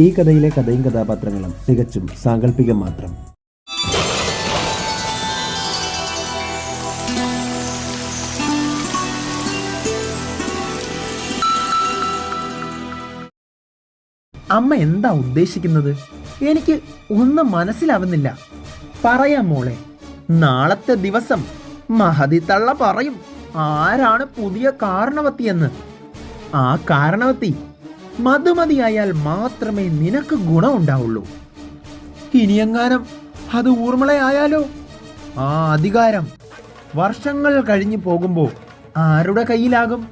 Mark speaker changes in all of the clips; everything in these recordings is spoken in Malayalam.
Speaker 1: ഈ കഥയിലെ കഥയും കഥാപാത്രങ്ങളും തികച്ചും സാങ്കല്പികം മാത്രം.
Speaker 2: അമ്മ എന്താ ഉദ്ദേശിക്കുന്നത്? എനിക്ക് ഒന്നും മനസ്സിലാവുന്നില്ല. പറയാം മോളെ നാളത്തെ ദിവസം മഹതി തള്ള പറയും ആരാണ് പുതിയ കാരണവത്തിയെന്ന്. ആ കാരണവത്തി മധുമതിയായാൽ മാത്രമേ നിനക്ക് ഗുണമുണ്ടാവുള്ളൂ. ഇനിയെങ്ങാനും അത് ഊർമിളയായാലോ? ആ അധികാരം വർഷങ്ങൾ കഴിഞ്ഞു പോകുമ്പോൾ ആരുടെ കയ്യിലാകും?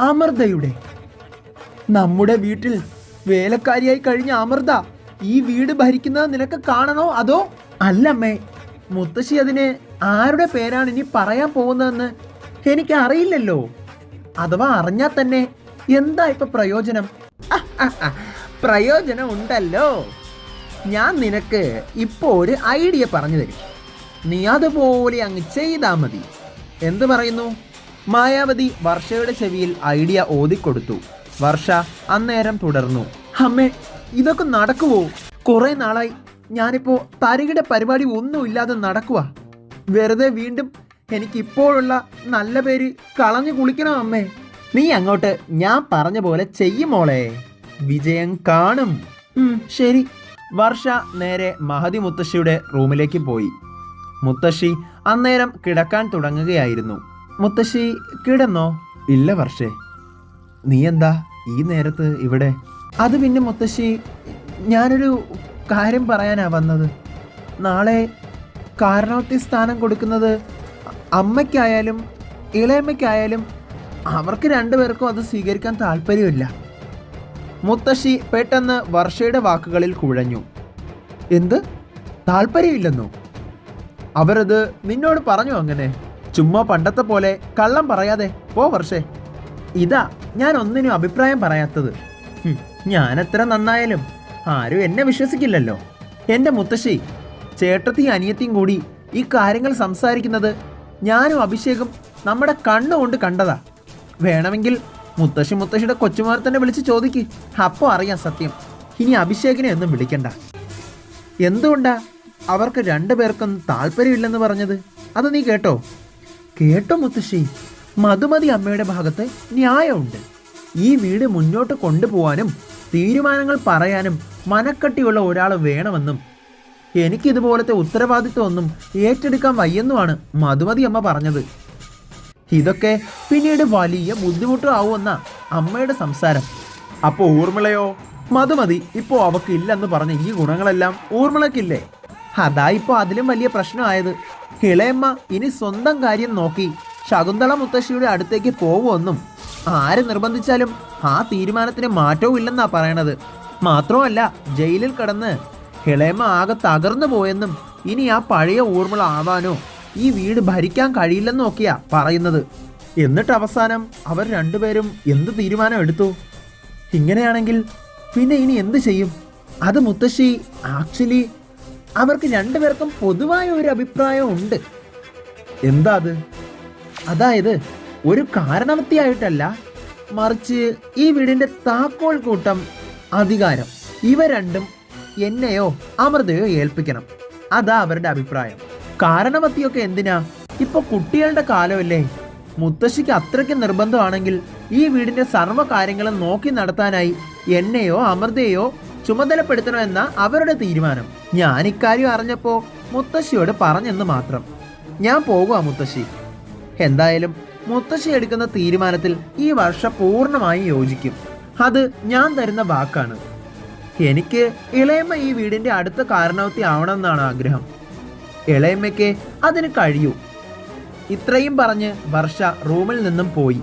Speaker 2: അമൃതയുടെ. നമ്മുടെ വീട്ടിൽ വേലക്കാരിയായി കഴിഞ്ഞ അമൃത ഈ വീട് ഭരിക്കുന്നത് നിനക്ക് കാണണോ അതോ? അല്ലമ്മേ മുത്തശ്ശി അതിന് ആരുടെ പേരാണ് ഇനി പറയാൻ പോകുന്നതെന്ന് എനിക്ക് അറിയില്ലല്ലോ അഥവാ അറിഞ്ഞാൽ തന്നെ എന്താ ഇപ്പൊ പ്രയോജനം? പ്രയോജനം ഉണ്ടല്ലോ. ഞാൻ നിനക്ക് ഇപ്പോ ഒരു ഐഡിയ പറഞ്ഞു തരും. നീ അതുപോലെ അങ്ങ് ചെയ്താൽ മതി. എന്ത് പറയുന്നു? മായാവതി വർഷയുടെ ചെവിയിൽ ഐഡിയ ഓതിക്കൊടുത്തു. വർഷ അന്നേരം തുടർന്നു. അമ്മേ ഇതൊക്കെ നടക്കുവോ? കുറെ നാളായി ഞാനിപ്പോ തരികിട പരിപാടി ഒന്നുമില്ലാതെ നടക്കുക വെറുതെ വീണ്ടും എനിക്കിപ്പോഴുള്ള നല്ല പേര് കളഞ്ഞു കുളിക്കണം അമ്മേ. നീ അങ്ങോട്ട് ഞാൻ പറഞ്ഞ പോലെ ചെയ്യുമോളെ വിജയം കാണും. ശരി. വർഷ നേരെ മഹതി മുത്തശ്ശിയുടെ റൂമിലേക്ക് പോയി. മുത്തശ്ശി അന്നേരം കിടക്കാൻ തുടങ്ങുകയായിരുന്നു. മുത്തശ്ശി കിടന്നോ? ഇല്ല വർഷേ. നീ എന്താ ഈ നേരത്ത് ഇവിടെ? അത് പിന്നെ മുത്തശ്ശി ഞാനൊരു കാര്യം പറയാനാ വന്നത്. നാളെ കാരണവത്തി സ്ഥാനം കൊടുക്കുന്നത് അമ്മയ്ക്കായാലും ഇളയമ്മയ്ക്കായാലും അവർക്ക് രണ്ടുപേർക്കും അത് സ്വീകരിക്കാൻ താല്പര്യമില്ല. മുത്തശ്ശി പെട്ടെന്ന് വർഷയുടെ വാക്കുകളിൽ കുഴഞ്ഞു. എന്ത്? താല്പര്യമില്ലെന്നോ? അവരത് നിന്നോട് പറഞ്ഞു അങ്ങനെ? ചുമ്മാ പണ്ടത്തെ പോലെ കള്ളം പറയാതെ. പോ വർഷേ. ഇതാ ഞാൻ ഒന്നിനും അഭിപ്രായം പറയാത്തത്. എത്ര നന്നായാലും ആരും എന്നെ വിശ്വസിക്കില്ലല്ലോ. എന്റെ മുത്തശ്ശി ചേട്ടത്തെയും അനിയത്തിയും കൂടി ഈ കാര്യങ്ങൾ സംസാരിക്കുന്നത് ഞാനും അഭിഷേകും നമ്മുടെ കണ്ണുകൊണ്ട് കണ്ടതാ. വേണമെങ്കിൽ മുത്തശ്ശി മുത്തശ്ശിയുടെ കൊച്ചുമാർ തന്നെ വിളിച്ച് ചോദിക്ക്. അപ്പോൾ അറിയാം സത്യം. ഇനി അഭിഷേകിനെ ഒന്നും വിളിക്കണ്ട. എന്തുകൊണ്ടാ? അവർക്ക് രണ്ടുപേർക്കും താല്പര്യമില്ലെന്ന് പറഞ്ഞത്? അത് നീ കേട്ടോ? കേട്ടോ മുത്തശ്ശി. മധുമതി അമ്മയുടെ ഭാഗത്ത് ന്യായമുണ്ട്. ഈ വീട് മുന്നോട്ട് കൊണ്ടുപോകാനും തീരുമാനങ്ങൾ പറയാനും മനക്കട്ടിയുള്ള ഒരാൾ വേണമെന്നും എനിക്കിതുപോലത്തെ ഉത്തരവാദിത്വമൊന്നും ഏറ്റെടുക്കാൻ വയ്യെന്നുമാണ് മധുമതി അമ്മ പറഞ്ഞത്. ഇതൊക്കെ പിന്നീട് വലിയ ബുദ്ധിമുട്ടും ആവുമെന്ന അമ്മയുടെ സംസാരം. അപ്പോൾ ഊർമിളയോ? മതുമതി ഇപ്പോൾ അവക്ക് ഇല്ലെന്ന് പറഞ്ഞ ഈ ഗുണങ്ങളെല്ലാം ഊർമിളക്കില്ലേ അതാ ഇപ്പോൾ അതിലും വലിയ പ്രശ്നമായത്. ഇളയമ്മ ഇനി സ്വന്തം കാര്യം നോക്കി ശകുന്തള മുത്തശ്ശിയുടെ അടുത്തേക്ക് പോകുമെന്നും ആര് നിർബന്ധിച്ചാലും ആ തീരുമാനത്തിന് മാറ്റവും ഇല്ലെന്നാ പറയണത്. മാത്രമല്ല ജയിലിൽ കിടന്ന് ഇളയമ്മ ആകെ തകർന്നു പോയെന്നും ഇനി ആ പഴയ ഊർമിള ആവാനോ ഈ വീട് ഭരിക്കാൻ കഴിയില്ലെന്നൊക്കെയാ പറയുന്നത്. എന്നിട്ട് അവസാനം അവർ രണ്ടുപേരും എന്ത് തീരുമാനം എടുത്തു ഇങ്ങനെയാണെങ്കിൽ പിന്നെ ഇനി എന്ത് ചെയ്യും? അത് മുത്തശ്ശി ആക്ച്വലി അവർക്ക് രണ്ടുപേർക്കും പൊതുവായ ഒരു അഭിപ്രായം ഉണ്ട്. എന്താ അത്? അതായത് ഒരു കാരണവത്തിയായിട്ടല്ല മറിച്ച് ഈ വീടിന്റെ താക്കോൽ കൂട്ടം അധികാരം ഇവ രണ്ടും എന്നെയോ അമൃതയോ ഏൽപ്പിക്കണം. അതാ അവരുടെ അഭിപ്രായം. കാരണവത്തിയൊക്കെ എന്തിനാ? ഇപ്പൊ കുട്ടികളുടെ കാലമല്ലേ? മുത്തശ്ശിക്ക് അത്രയ്ക്ക് നിർബന്ധമാണെങ്കിൽ ഈ വീടിന്റെ സർവ കാര്യങ്ങളും നോക്കി നടത്താനായി എന്നെയോ അമൃതയോ ചുമതലപ്പെടുത്തണമെന്ന അവരുടെ തീരുമാനം. ഞാൻ ഇക്കാര്യം അറിഞ്ഞപ്പോ മുത്തശ്ശിയോട് പറഞ്ഞെന്ന് മാത്രം. ഞാൻ പോകുക മുത്തശ്ശി. എന്തായാലും മുത്തശ്ശി എടുക്കുന്ന തീരുമാനത്തിൽ ഈ വർഷം പൂർണമായും യോജിക്കും. അത് ഞാൻ തരുന്ന വാക്കാണ്. എനിക്ക് ഇളയമ്മ ഈ വീടിന്റെ അടുത്ത കാരണവത്തി ആവണമെന്നാണ് ആഗ്രഹം. ഇളയമ്മയ്ക്ക് അതിന് കഴിയൂ. ഇത്രയും പറഞ്ഞ് വർഷ റൂമിൽ നിന്നും പോയി.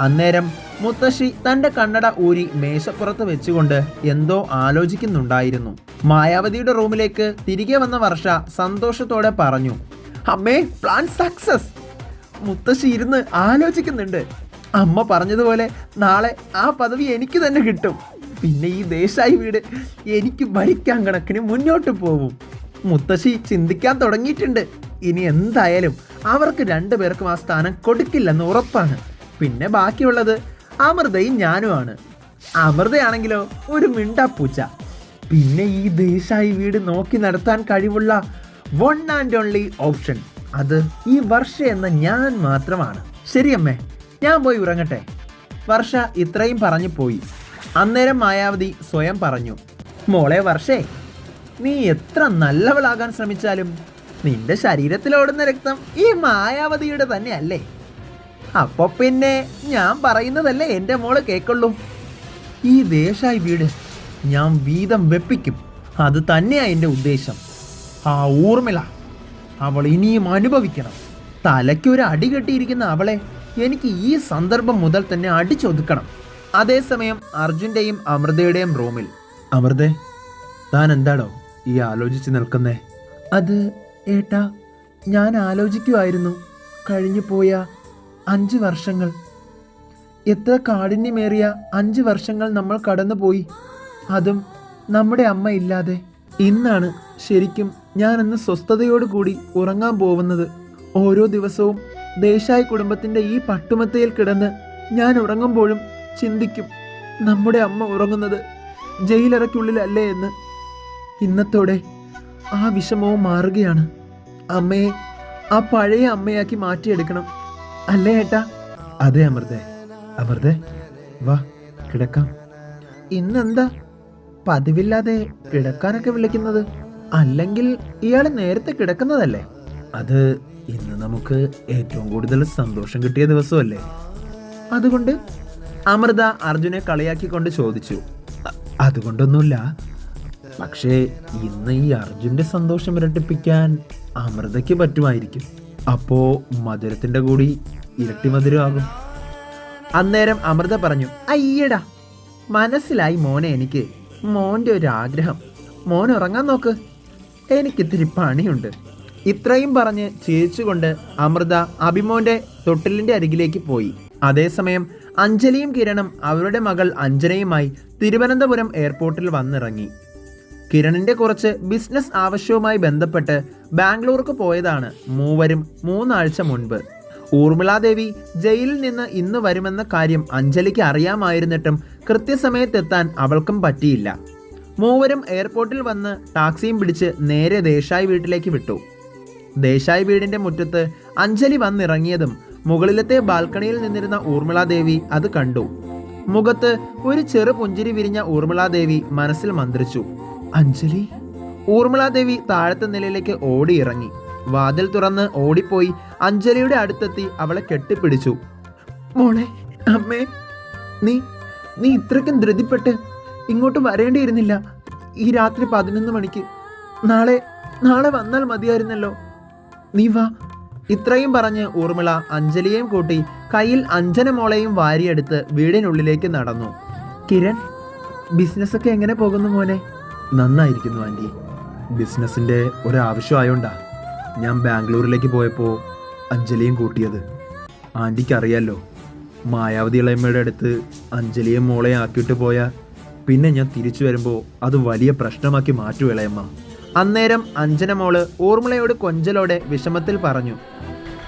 Speaker 2: അന്നേരം മുത്തശ്ശി തന്റെ കണ്ണട ഊരി മേശപ്പുറത്ത് വെച്ചുകൊണ്ട് എന്തോ ആലോചിക്കുന്നുണ്ടായിരുന്നു. മായാവതിയുടെ റൂമിലേക്ക് തിരികെ വന്ന വർഷ സന്തോഷത്തോടെ പറഞ്ഞു അമ്മേ പ്ലാൻ സക്സസ് മുത്തശ്ശി ഇരുന്ന് ആലോചിക്കുന്നുണ്ട്. അമ്മ പറഞ്ഞതുപോലെ നാളെ ആ പദവി എനിക്ക് തന്നെ കിട്ടും. പിന്നെ ഈ ദേശായി വീട് എനിക്ക് ഭരിക്കാൻ കണക്കിന് മുന്നോട്ട് പോവും മുത്തശ്ശി ചിന്തിക്കാൻ തുടങ്ങിയിട്ടുണ്ട്. ഇനി എന്തായാലും അവർക്ക് രണ്ടുപേർക്കും ആ സ്ഥാനം കൊടുക്കില്ലെന്ന് ഉറപ്പാണ്. പിന്നെ ബാക്കിയുള്ളത് അമൃതയും ഞാനുമാണ്. അമൃതയാണെങ്കിലോ ഒരു മിണ്ടാപ്പൂച്ച. പിന്നെ ഈ ദേശായി വീട് നോക്കി നടത്താൻ കഴിവുള്ള വൺ ആൻഡ് ഓൺലി ഓപ്ഷൻ അത് ഈ വർഷ എന്ന ഞാൻ മാത്രമാണ്. ശരിയമ്മേ ഞാൻ പോയി ഉറങ്ങട്ടെ. വർഷ ഇത്രയും പറഞ്ഞു പോയി. അന്നേരം മായാവതി സ്വയം പറഞ്ഞു മോളെ വർഷേ നീ എത്ര നല്ലവളാകാൻ ശ്രമിച്ചാലും നിന്റെ ശരീരത്തിലോടുന്ന രക്തം ഈ മായാവതിയുടെ തന്നെയല്ലേ? അപ്പൊ പിന്നെ ഞാൻ പറയുന്നതല്ലേ എന്റെ മോൾ കേക്കുള്ളൂ. ഈ ദേശായി വീട് ഞാൻ വീതം വെപ്പിക്കും. അത് തന്നെയാ എന്റെ ഉദ്ദേശം. ആ ഊർമിള അവൾ ഇനിയും അനുഭവിക്കണം. തലയ്ക്ക് ഒരു അടി കെട്ടിയിരിക്കുന്ന അവളെ എനിക്ക് ഈ സന്ദർഭം മുതൽ തന്നെ അടിച്ചൊതുക്കണം. അതേസമയം അർജുന്റെയും അമൃതയുടെയും റൂമിൽ. അമൃതേ താൻ എന്താടോ? ഈ ആലോചിച്ച് നിൽക്കുന്നേ. അത് ഏട്ടാ ഞാൻ ആലോചിക്കുമായിരുന്നു കഴിഞ്ഞു പോയ അഞ്ച് വർഷങ്ങൾ. എത്ര കാഠിന്യമേറിയ അഞ്ച് വർഷങ്ങൾ നമ്മൾ കടന്നുപോയി. അതും നമ്മുടെ അമ്മ ഇല്ലാതെ. ഇന്നാണ് ശരിക്കും ഞാൻ അന്ന് സ്വസ്ഥതയോടുകൂടി ഉറങ്ങാൻ പോകുന്നത്. ഓരോ ദിവസവും ദേശായി കുടുംബത്തിന്റെ ഈ പട്ടുമത്തയിൽ കിടന്ന് ഞാൻ ഉറങ്ങുമ്പോഴും ചിന്തിക്കും നമ്മുടെ അമ്മ ഉറങ്ങുന്നത് ജയിലറയ്ക്കുള്ളിലല്ലേ എന്ന്. ഇന്നത്തോടെ ആ വിഷമവും മാറുകയാണ്. അമ്മയെ ആ പഴയ അമ്മയാക്കി മാറ്റിയെടുക്കണം. അല്ലേ ഏട്ടാ? അതെ അമൃതേ. അമൃതേ വാ കിടക്കാം. ഇന്നെന്താ? പതിവില്ലാതെ കിടക്കാനൊക്കെ വിളിക്കുന്നത്. അല്ലെങ്കിൽ ഇയാൾ നേരത്തെ കിടക്കുന്നതല്ലേ? അത് ഇന്ന് നമുക്ക് ഏറ്റവും കൂടുതൽ സന്തോഷം കിട്ടിയ ദിവസമല്ലേ? അതുകൊണ്ട് അമൃത അർജുനെ കളിയാക്കിക്കൊണ്ട് ചോദിച്ചു. "അ- അതുകൊണ്ടൊന്നുമില്ല. പക്ഷേ ഇന്ന് ഈ അർജുന്റെ സന്തോഷം ഇരട്ടിപ്പിക്കാൻ അമൃതയ്ക്ക് പറ്റുമായിരിക്കും. അപ്പോ മധുരത്തിന്റെ കൂടി ഇരട്ടി മധുരമാകും. അന്നേരം അമൃത പറഞ്ഞു അയ്യടാ മനസ്സിലായി മോനെ എനിക്ക്. മോന്റെ ഒരു ആഗ്രഹം മോൻ ഉറങ്ങാൻ നോക്ക്. എനിക്കിത്തിരി പണിയുണ്ട്. ഇത്രയും പറഞ്ഞ് ചിരിച്ചുകൊണ്ട് അമൃത അഭിമോന്റെ തൊട്ടിലിന്റെ അരികിലേക്ക് പോയി. അതേസമയം അഞ്ജലിയും കിരണും അവരുടെ മകൾ അഞ്ജനയുമായി തിരുവനന്തപുരം എയർപോർട്ടിൽ വന്നിറങ്ങി. കിരണിന്റെ കുറച്ച് ബിസിനസ് ആവശ്യവുമായി ബന്ധപ്പെട്ട് ബാംഗ്ലൂർക്ക് പോയതാണ് മൂവരും മൂന്നാഴ്ച മുൻപ്. ഊർമിളാദേവി ജയിലിൽ നിന്ന് ഇന്ന് വരുമെന്ന കാര്യം അഞ്ജലിക്ക് അറിയാമായിരുന്നിട്ടും കൃത്യസമയത്ത് എത്താൻ അവൾക്കും പറ്റിയില്ല. മൂവരും എയർപോർട്ടിൽ വന്ന് ടാക്സിയും പിടിച്ച് നേരെ ദേശായി വീട്ടിലേക്ക് വിട്ടു. ദേശായി വീടിന്റെ മുറ്റത്ത് അഞ്ജലി വന്നിറങ്ങിയതും മുകളിലത്തെ ബാൽക്കണിയിൽ നിന്നിരുന്ന ഊർമിളാദേവി അത് കണ്ടു. മുഖത്ത് ഒരു ചെറു പുഞ്ചിരി വിരിഞ്ഞ ഊർമിളാദേവി മനസ്സിൽ മന്ത്രിച്ചു. അഞ്ജലി. ഊർമിളാദേവി താഴത്തെ നിലയിലേക്ക് ഓടിയിറങ്ങി. വാതിൽ തുറന്ന് ഓടിപ്പോയി അഞ്ജലിയുടെ അടുത്തെത്തി അവളെ കെട്ടിപ്പിടിച്ചു. മോളെ അമ്മേ നീ നീ ഇത്രയ്ക്കും ധൃതിപ്പെട്ട് ഇങ്ങോട്ട് വരേണ്ടിയിരുന്നില്ല. ഈ രാത്രി പതിനൊന്ന് മണിക്ക്. നാളെ നാളെ വന്നാൽ മതിയായിരുന്നല്ലോ. നീ വാ. ഇത്രയും പറഞ്ഞ് ഊർമിള അഞ്ജലിയെയും കൂട്ടി കയ്യിൽ അഞ്ജന മോളെയും വാരിയെടുത്ത് വീടിനുള്ളിലേക്ക് നടന്നു. കിരൺ ബിസിനസ്സൊക്കെ എങ്ങനെ പോകുന്നു മോനെ? നന്നായിരിക്കുന്നു ആന്റി. ബിസിനസ്സിന്റെ ഒരാവശ്യമായോണ്ടാ ഞാൻ ബാംഗ്ലൂരിലേക്ക് പോയപ്പോൾ അഞ്ജലിയും കൂട്ടിയത്. ആന്റിക്ക് അറിയാലോ മായാവതി ഇളയമ്മയുടെ അടുത്ത് അഞ്ജലിയെ മോളെ ആക്കിയിട്ട് പോയ പിന്നെ ഞാൻ തിരിച്ചു വരുമ്പോൾ അത് വലിയ പ്രശ്നമാക്കി മാറ്റു ഇളയമ്മ. അന്നേരം അഞ്ജന മോൾ ഊർമിളയോട് കൊഞ്ചലോടെ വിഷമത്തിൽ പറഞ്ഞു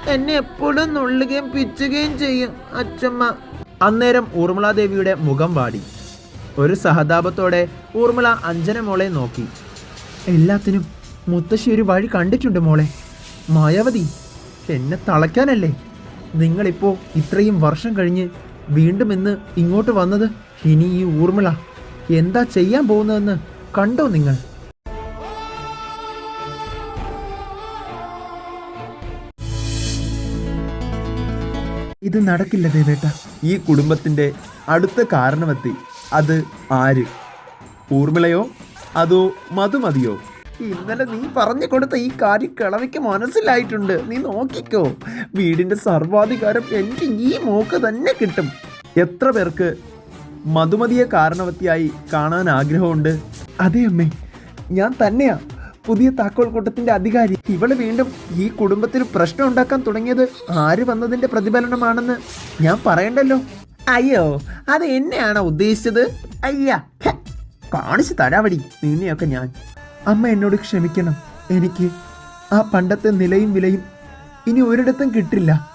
Speaker 2: എന്നെ എപ്പോഴും നുള്ളുകയും പിച്ചുകയും ചെയ്യും അച്ഛമ്മ അന്നേരം ഊർമിളാദേവിയുടെ മുഖം വാടി. ഒരു സഹതാപത്തോടെ ഊർമിള അഞ്ജന മോളെ നോക്കി. എല്ലാത്തിനും മുത്തശ്ശി ഒരു വഴി കണ്ടിട്ടുണ്ട് മോളെ. മായാവതി എന്നെ തളയ്ക്കാനല്ലേ? നിങ്ങളിപ്പോ ഇത്രയും വർഷം കഴിഞ്ഞ് വീണ്ടും ഇന്ന് ഇങ്ങോട്ട് വന്നത്? ഇനി ഈ ഊർമിള എന്താ ചെയ്യാൻ പോകുന്നതെന്ന് കണ്ടോ നിങ്ങൾ? ഇത് നടക്കില്ല ദേവേട്ട. ഈ കുടുംബത്തിന്റെ അടുത്ത കാരണവെത്തി അത് ആര്? ഊർമിളയോ? അതോ മധുമതിയോ? ഇന്നലെ നീ പറഞ്ഞു കൊടുത്ത ഈ കാര്യം കിളവിക്ക് മനസ്സിലായിട്ടുണ്ട്. നീ നോക്കിക്കോ. വീടിന്റെ സർവാധികാരം എനിക്ക് ഈ മോക്ക് തന്നെ കിട്ടും. എത്ര പേർക്ക് മധുമതിയെ കാരണവത്തിയായി കാണാൻ ആഗ്രഹമുണ്ട്? അതെ അമ്മേ ഞാൻ തന്നെയാ പുതിയ താക്കോൽ കൂട്ടത്തിന്റെ അധികാരി. ഇവൾ വീണ്ടും ഈ കുടുംബത്തിൽ പ്രശ്നം ഉണ്ടാക്കാൻ തുടങ്ങിയത് ആര് വന്നതിന്റെ പ്രതിഫലനമാണെന്ന് ഞാൻ പറയണ്ടല്ലോ. അയ്യോ അത് എന്നെയാണോ ഉദ്ദേശിച്ചത്? അയ്യ കാണിച്ചു തരാവടി നിന്നെയൊക്കെ ഞാൻ. അമ്മ എന്നോട് ക്ഷമിക്കണം. എനിക്ക് ആ പണ്ടത്തെ നിലയും വിലയും ഇനി ഒരിടത്തും കിട്ടില്ല.